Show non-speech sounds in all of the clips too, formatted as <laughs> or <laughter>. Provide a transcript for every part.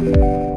야야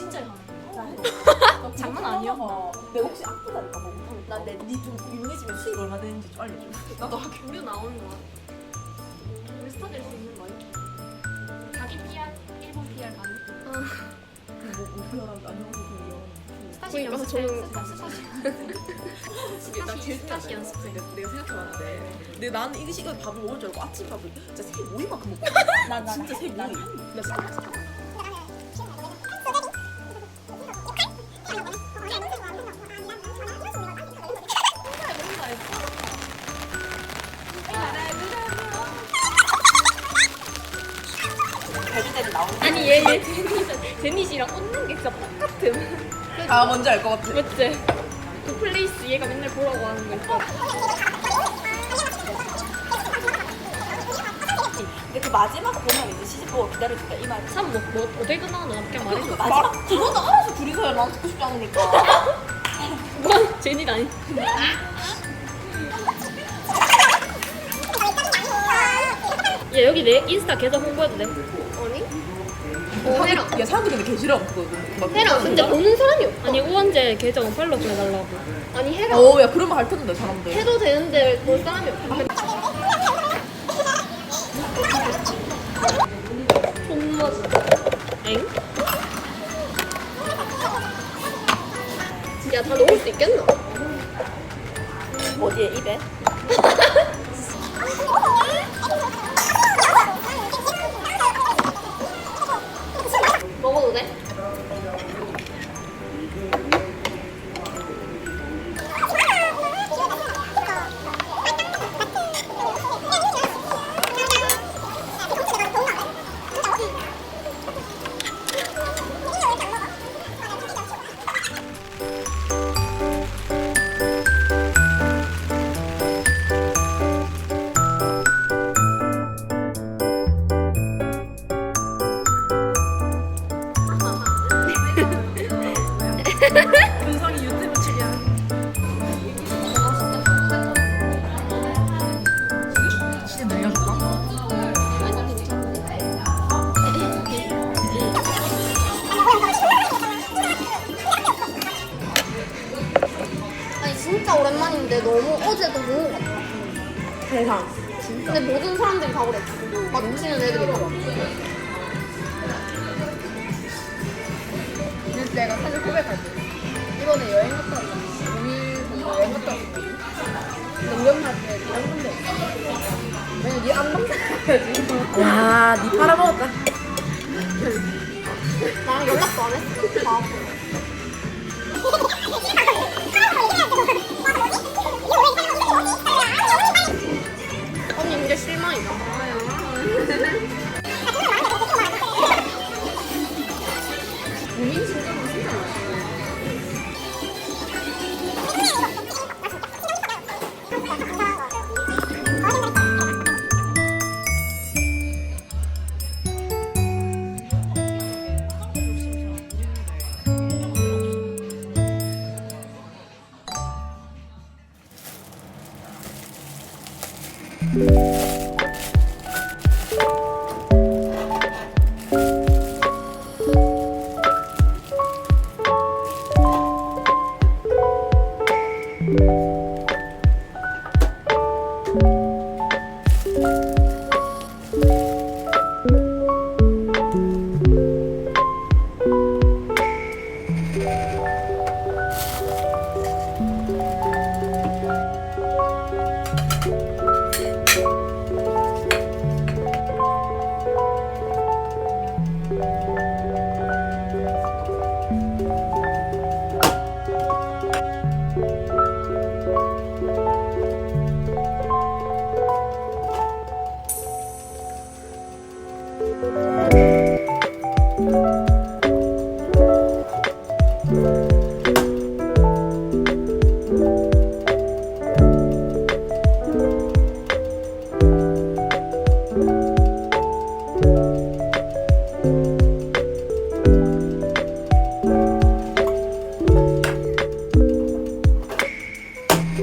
진짜 <laughs> 나 장난 아니야? 내가 혹시 아프다니까 뭐 나내니좀 유명해지면 수익 얼마 되는지 좀 알려줘. 나도 하게 우리 나오는 거야. 우리 스타 될수 있는 거야. 자기 PR, 일본 PR 가능. 뭐 목표라는 안녕하세요 동료 스타시 그러니까 연습생. 저는- 스타 스타시. 나 제일 스타시 연습생. 내가, 내가 생각해봤는데 근데 나는 이 시간에 밥을 먹을 줄 알고 아침 밥을 진짜 세 모이만큼 먹고 나, 나, 진짜 세 모이 나 진짜 아니 얘 얘 제니스 제니시랑 웃는 게 진짜 똑같음. 아 뭔지 알 것 같아 맞지? 그 플레이스 얘가 맨날 보라고 하는 거 있어. 근데 그 마지막 보면 이제 시집 보고 기다려줄게 이 말. 참 뭐, 뭐 어디 끝나 너 그냥 말해줘. 마지막 그거는 알아서 둘이서 해난 듣고 싶지 않으니까 뭐 제니가 아 <laughs> 니. 야 여기 내 인스타 계정 홍보해도 돼? 아니? 어 해라. 야 사람들이 근데 개 싫어 그거는 막 해라. 근데 보는 사람이 없. 아니 우원재 계정 팔로우 좀 해달라고. 아니 해라. 어, 야 그러면 할 텐데 사람들 해도 되는데 볼 사람이 없어. 정말 엥? 야, 다 넣을 수 있겠나? 어디에 입에? <laughs> 세상. 근데 모든 사람들이 다 그래. 마주치는 애들이 다. 그래서 내가 사실 고백할게. 이번에 여행 갔다 왔잖아. 5일 정도 여행 갔다 왔거든. 농경할 때 이런 건데 없어. 왜냐면 네 안방 살아야지. 야, 니 팔아먹었다. 나랑 연락도 안 했어. 바 Música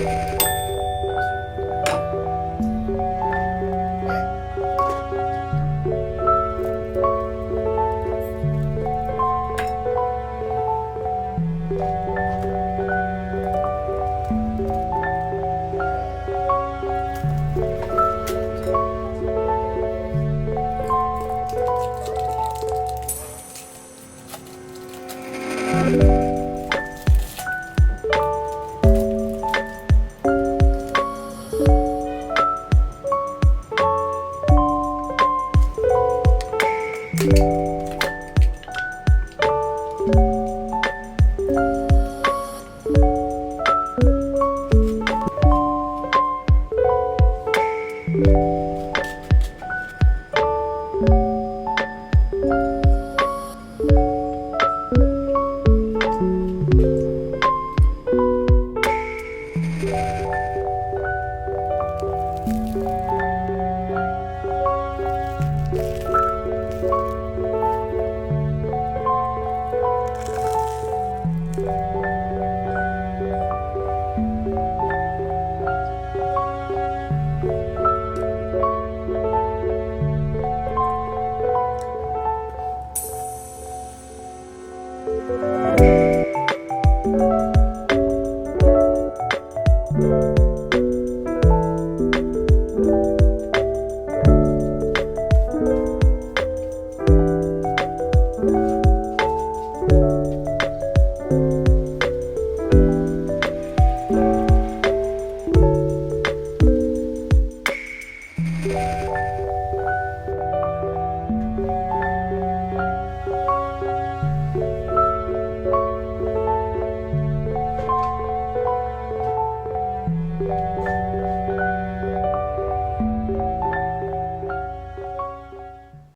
아 Música Bye.